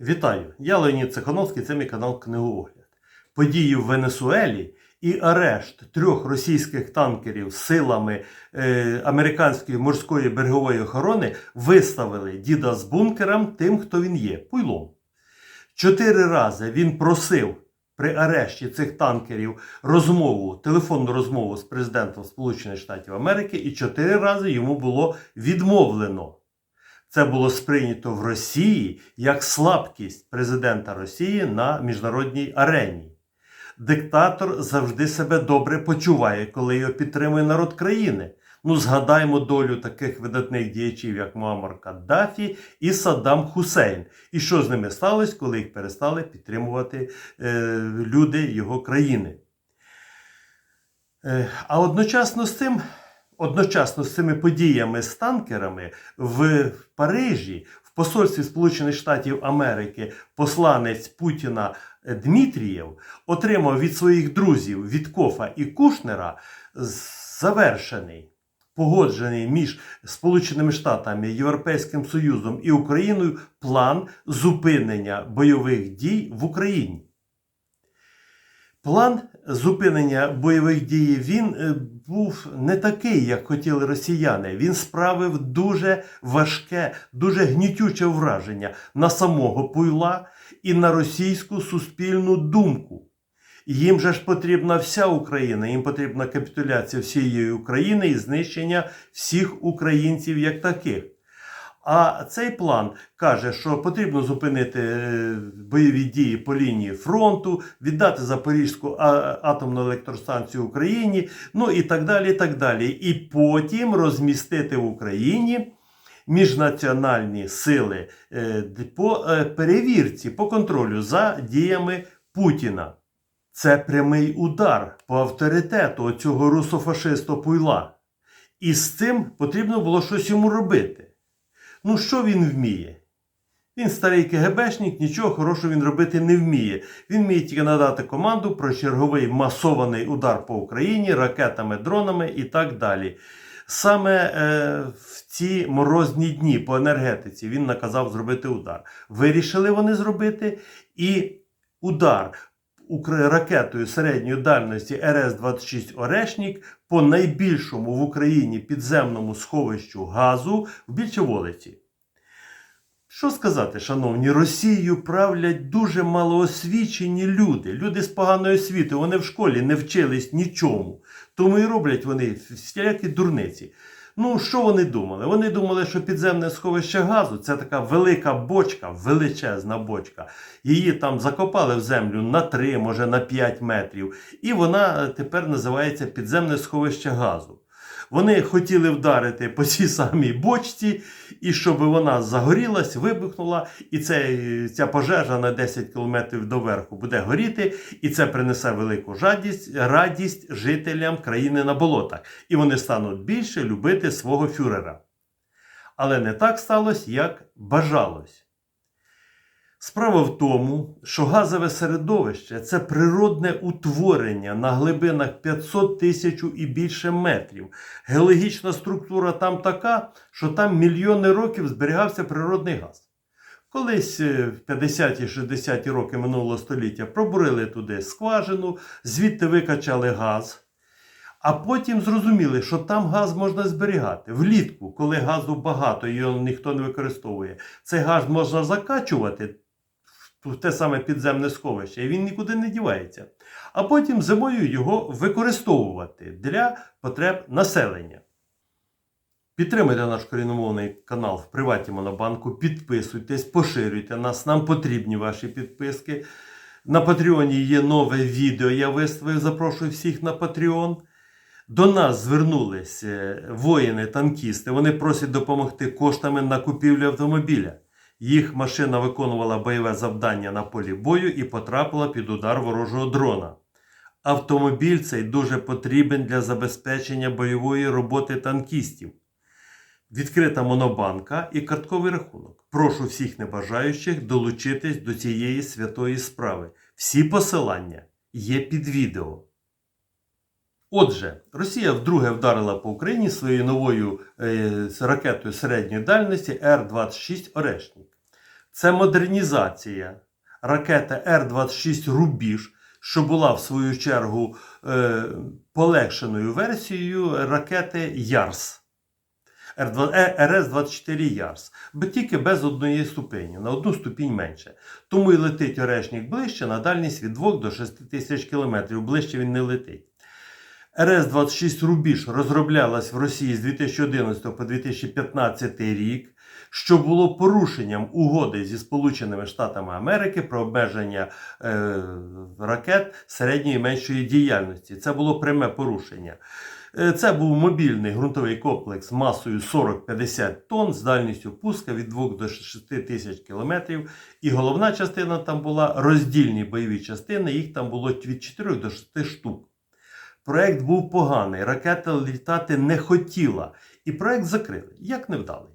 Вітаю! Я Леонід Цехановський, це мій канал Книгоогляд. Події в Венесуелі і арешт трьох російських танкерів силами е, американської морської берегової охорони виставили діда з бункером тим, хто він є пуйлом. Чотири рази він просив при арешті цих танкерів розмову, телефонну розмову з президентом Сполучених Штатів Америки, і чотири рази йому було відмовлено. Це було сприйнято в Росії як слабкість президента Росії на міжнародній арені. Диктатор завжди себе добре почуває, коли його підтримує народ країни. Ну, згадаймо долю таких видатних діячів, як Муаммар Каддафі і Саддам Хусейн. І що з ними сталося, коли їх перестали підтримувати е, люди його країни. Е, а одночасно з цим одночасно з цими подіями з танкерами в Парижі, в посольстві Сполучених Штатів Америки, посланець Путіна Дмитрієв отримав від своїх друзів Віткофа і Кушнера завершений. Погоджений між Сполученими Штатами, Європейським Союзом і Україною план зупинення бойових дій в Україні. План зупинення бойових дій він е, був не такий, як хотіли росіяни. Він справив дуже важке, дуже гнітюче враження на самого Пуйла і на російську суспільну думку. Їм же ж потрібна вся Україна, їм потрібна капітуляція всієї України і знищення всіх українців як таких. А цей план каже, що потрібно зупинити е, бойові дії по лінії фронту, віддати Запорізьку атомну електростанцію Україні, ну і так далі. І так далі. І потім розмістити в Україні міжнаціональні сили е, по е, перевірці, по контролю за діями Путіна. Це прямий удар по авторитету цього русофашиста Пуйла. І з цим потрібно було щось йому робити. Ну, що він вміє? Він старий КГБшник, нічого хорошого він робити не вміє. Він вміє тільки надати команду про черговий масований удар по Україні ракетами, дронами і так далі. Саме е, в ці морозні дні по енергетиці він наказав зробити удар. Вирішили вони зробити і удар ракетою середньої дальності РС-26 Орешнік по найбільшому в Україні підземному сховищу газу в Більчоволиці. Що сказати, шановні, Росією правлять дуже малоосвічені люди, люди з поганою освітою, вони в школі не вчились нічому. Тому і роблять вони всілякі дурниці. Ну, що вони думали? Вони думали, що підземне сховище газу це така велика бочка, величезна бочка. Її там закопали в землю на 3, може на 5 метрів. І вона е, тепер називається підземне сховище газу. Вони хотіли вдарити по цій самій бочці, і щоб вона загорілась, вибухнула, і це, ця пожежа на 10 кілометрів доверху буде горіти, і це принесе велику жадість, радість жителям країни на болотах. І вони стануть більше любити свого фюрера. Але не так сталося, як бажалось. Справа в тому, що газове середовище це природне утворення на глибинах 500 тисяч і більше метрів. Геологічна структура там така, що там мільйони років зберігався природний газ. Колись е, в 50-60-ті роки минулого століття пробурили туди скважину, звідти викачали газ. А потім зрозуміли, що там газ можна зберігати. Влітку, коли газу багато і його ніхто не використовує, цей газ можна закачувати в те саме підземне сховище, і він нікуди не дівається. А потім зимою його використовувати для потреб населення. Підтримуйте наш коріномовний канал в Приваті Монобанку, підписуйтесь, поширюйте нас, нам потрібні ваші підписки. На Патреоні є нове відео. Я виставив, запрошую всіх на Patreon. До нас звернулися воїни-танкісти. Вони просять допомогти коштами на купівлю автомобіля. Їх машина виконувала бойове завдання на полі бою і потрапила під удар ворожого дрона. Автомобіль цей дуже потрібен для забезпечення бойової роботи танкістів. Відкрита монобанка і картковий рахунок. Прошу всіх небажаючих долучитись до цієї святої справи. Всі посилання є під відео. Отже, Росія вдруге вдарила по Україні своєю новою е, ракетою середньої дальності Р-26 Орешник. Це модернізація ракети Р-26 Рубіж, що була в свою чергу е, полегшеною версією ракети Ярс. Е, РС-24 Ярс, бо тільки без однієї ступені, на одну ступінь менше. Тому і летить Орешник ближче на дальність від 2 до 6 тисяч кілометрів. Ближче він не летить. РС-26 Рубіж розроблялась в Росії з 2011 по 2015 рік, що було порушенням угоди зі Сполученими Штатами Америки про обмеження е, ракет середньої і меншої діяльності. Це було пряме порушення. Е, Це був мобільний ґрунтовий комплекс масою 40-50 тонн з дальністю пуска від 2 до 6 тисяч кілометрів. І головна частина там була роздільні бойові частини, їх там було від 4 до 6 штук. Проект був поганий, ракета літати не хотіла, і проект закрили, як невдалий.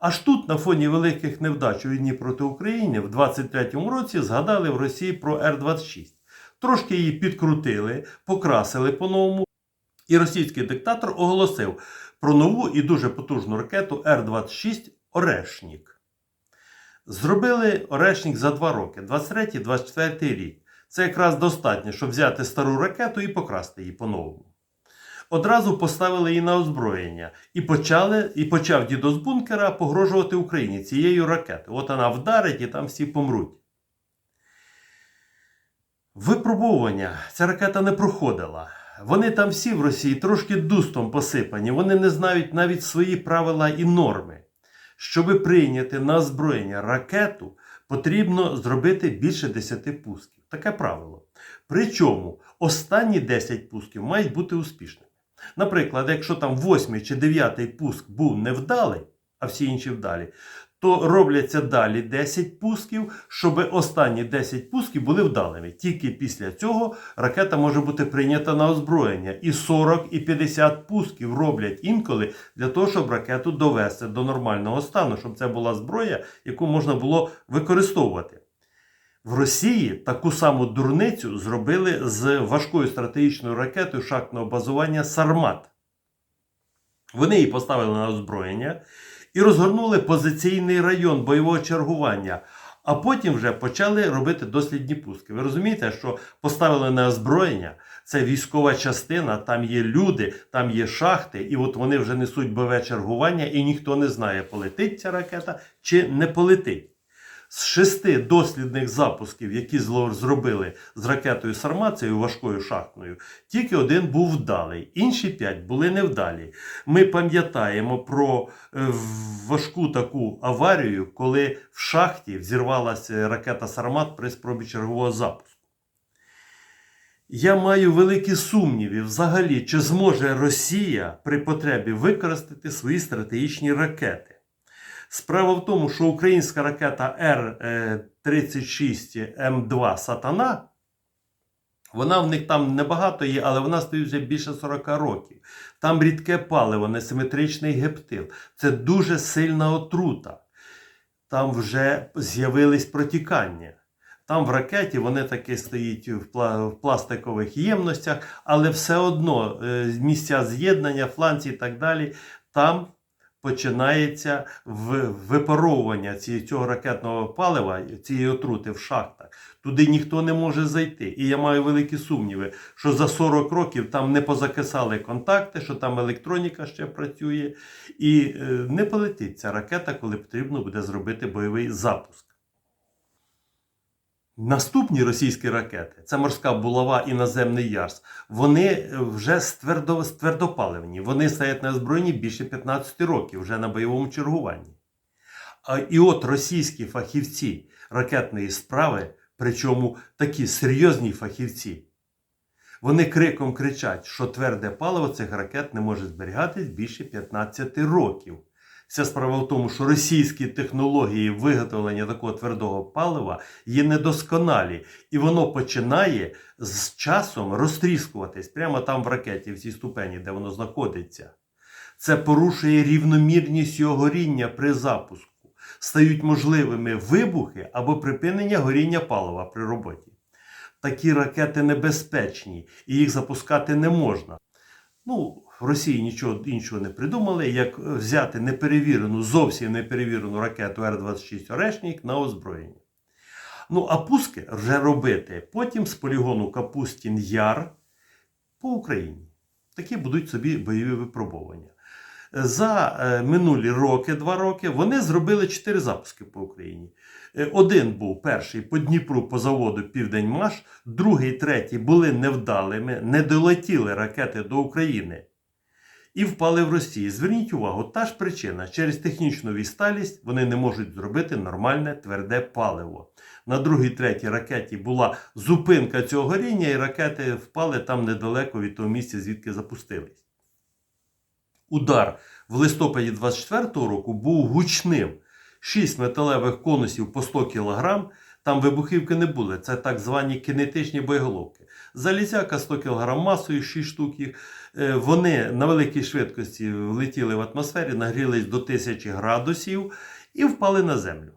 Аж тут, на фоні великих невдач у війні проти України, в 23-му році згадали в Росії про Р-26. Трошки її підкрутили, покрасили по-новому. І російський диктатор оголосив про нову і дуже потужну ракету Р-26 Орешнік. Зробили Орешнік за два роки, 23-24 рік. Це якраз достатньо, щоб взяти стару ракету і покрасти її по-новому. Одразу поставили її на озброєння і почали, і почав дідо з бункера погрожувати Україні цією ракетою. От вона вдарить і там всі помруть. Випробування ця ракета не проходила. Вони там всі в Росії трошки дустом посипані, вони не знають навіть свої правила і норми. Щоби прийняти на озброєння ракету, потрібно зробити більше 10 пусків. Таке правило. Причому останні 10 пусків мають бути успішними. Наприклад, якщо там 8 чи 9 пуск був невдалий, а всі інші вдалі, то робляться далі 10 пусків, щоб останні 10 пусків були вдалими. Тільки після цього ракета може бути прийнята на озброєння. І 40, і 50 пусків роблять інколи для того, щоб ракету довести до нормального стану, щоб це була зброя, яку можна було використовувати. В Росії таку саму дурницю зробили з важкою стратегічною ракетою шахтного базування Сармат. Вони її поставили на озброєння і розгорнули позиційний район бойового чергування. А потім вже почали робити дослідні пуски. Ви розумієте, що поставили на озброєння, це військова частина, там є люди, там є шахти, і от вони вже несуть бойове чергування, і ніхто не знає, полетить ця ракета чи не полетить. З шести дослідних запусків, які зробили з ракетою Сармат, цією важкою шахтною, тільки один був вдалий, інші п'ять були невдалі. Ми пам'ятаємо про е, важку таку аварію, коли в шахті взірвалася ракета Сармат при спробі чергового запуску. Я маю великі сумніви взагалі, чи зможе Росія при потребі використати свої стратегічні ракети. Справа в тому, що українська ракета Р-36М2 Сатана, вона в них там небагато є, але вона стоїть вже більше 40 років. Там рідке паливо, несиметричний гептил. Це дуже сильна отрута. Там вже з'явились протікання. Там в ракеті вони таки стоять в пластикових ємностях, але все одно е, місця з'єднання, фланці і так далі, там починається випаровування цього ракетного палива, цієї отрути в шахтах. Туди ніхто не може зайти. І я маю великі сумніви, що за 40 років там не позакисали контакти, що там електроніка ще працює, і е, не полетить ця ракета, коли потрібно буде зробити бойовий запуск. Наступні російські ракети це морська булава і наземний ярс. Вони е, вже з твердо, з твердопаливні. Вони стоять на озброєнні більше 15 років, вже на бойовому чергуванні. А і от російські фахівці ракетної справи, причому такі серйозні фахівці, вони криком кричать, що тверде паливо цих ракет не може зберігатись більше 15 років. Вся справа в тому, що російські технології виготовлення такого твердого палива є недосконалі, і воно починає з часом розтріскуватись прямо там в ракеті, в цій ступені, де воно знаходиться. Це порушує рівномірність його горіння при запуску. Стають можливими вибухи або припинення горіння палива при роботі. Такі ракети небезпечні і їх запускати не можна. Ну, в Росії нічого іншого не придумали, як взяти неперевірену, зовсім неперевірену ракету Р-26 Орешнік на озброєння. Ну, а пуски вже робити потім з полігону Капустін Яр по Україні. Такі будуть собі бойові випробування. За е, минулі роки, два роки, вони зробили чотири запуски по Україні. Е, Один був перший по Дніпру по заводу Південьмаш, другий, третій були невдалими, не долетіли ракети до України і впали в Росії. Зверніть увагу, та ж причина. Через технічну відсталість вони не можуть зробити нормальне тверде паливо. На другій, третій ракеті була зупинка цього горіння, і ракети впали там недалеко від того місця, звідки запустились. Удар в листопаді 24-го року був гучним. Шість металевих конусів по 100 кг. Там вибухівки не були. Це так звані кинетичні боєголовки. Залізяка 100 кг масою, 6 штук їх. Е, Вони на великій швидкості влетіли в атмосфері, нагрілись до 1000 градусів і впали на землю.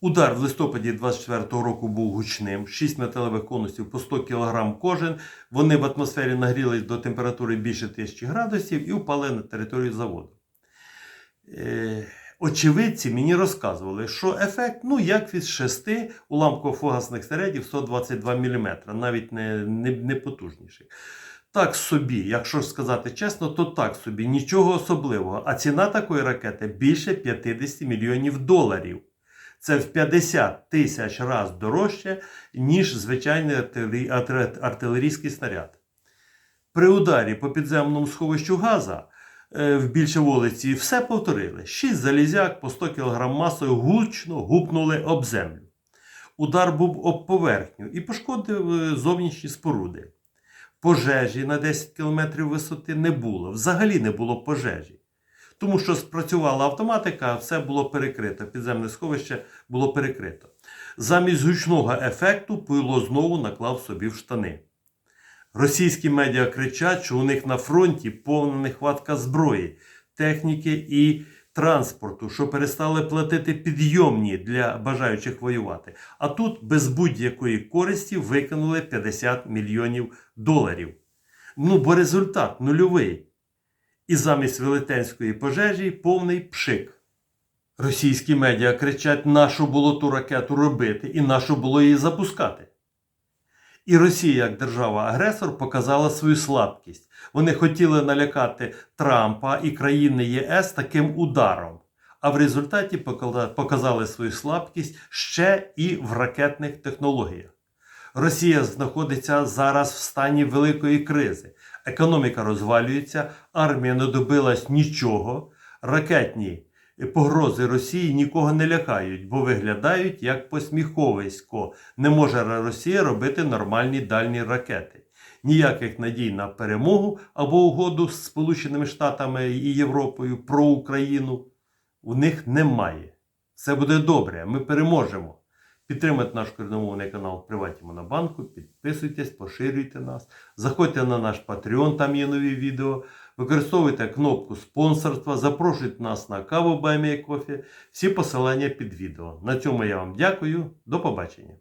Удар в листопаді 24-го року був гучним. 6 металевих конусів по 100 кг кожен. Вони в атмосфері нагрілись до температури більше 1000 градусів і впали на територію заводу. Очевидці мені розказували, що ефект, ну як від 6 уламково-фугасних снарядів 122 мм, навіть не, не, не потужніших. Так собі, якщо сказати чесно, то так собі, нічого особливого. А ціна такої ракети більше 50 мільйонів доларів. Це в 50 тисяч разів дорожче, ніж звичайний артилерійський снаряд. При ударі по підземному сховищу газа в більше вулиці все повторили. Шість залізяк по 100 кг масою гучно гупнули об землю. Удар був об поверхню і пошкодив е, зовнішні споруди. Пожежі на 10 км висоти не було. Взагалі не було пожежі. Тому що спрацювала автоматика, все було перекрито. Підземне сховище було перекрито. Замість гучного ефекту Пуйло знову наклав собі в штани. Російські медіа кричать, що у них на фронті повна нехватка зброї, техніки і транспорту, що перестали платити підйомні для бажаючих воювати. А тут без будь-якої користі викинули 50 мільйонів доларів. Ну, бо результат нульовий. І замість велетенської пожежі повний пшик. Російські медіа кричать, нащо було ту ракету робити і нащо було її запускати. І Росія, як держава-агресор, показала свою слабкість. Вони хотіли налякати Трампа і країни ЄС таким ударом, а в результаті показали свою слабкість ще і в ракетних технологіях. Росія знаходиться зараз в стані великої кризи. Економіка розвалюється, армія не добилась нічого. Ракетні погрози Росії нікого не лякають, бо виглядають як посміховисько. Не може Росія робити нормальні дальні ракети. Ніяких надій на перемогу або угоду з Сполученими Штатами і Європою про Україну у них немає. Все буде добре, ми переможемо. Підтримайте наш коріномовний канал в Приваті Монобанку, підписуйтесь, поширюйте нас, заходьте на наш Patreon, там є нові відео. Використовуйте кнопку спонсорства, запрошуйте нас на каву Баймія Кофі. Всі посилання під відео. На цьому я вам дякую. До побачення.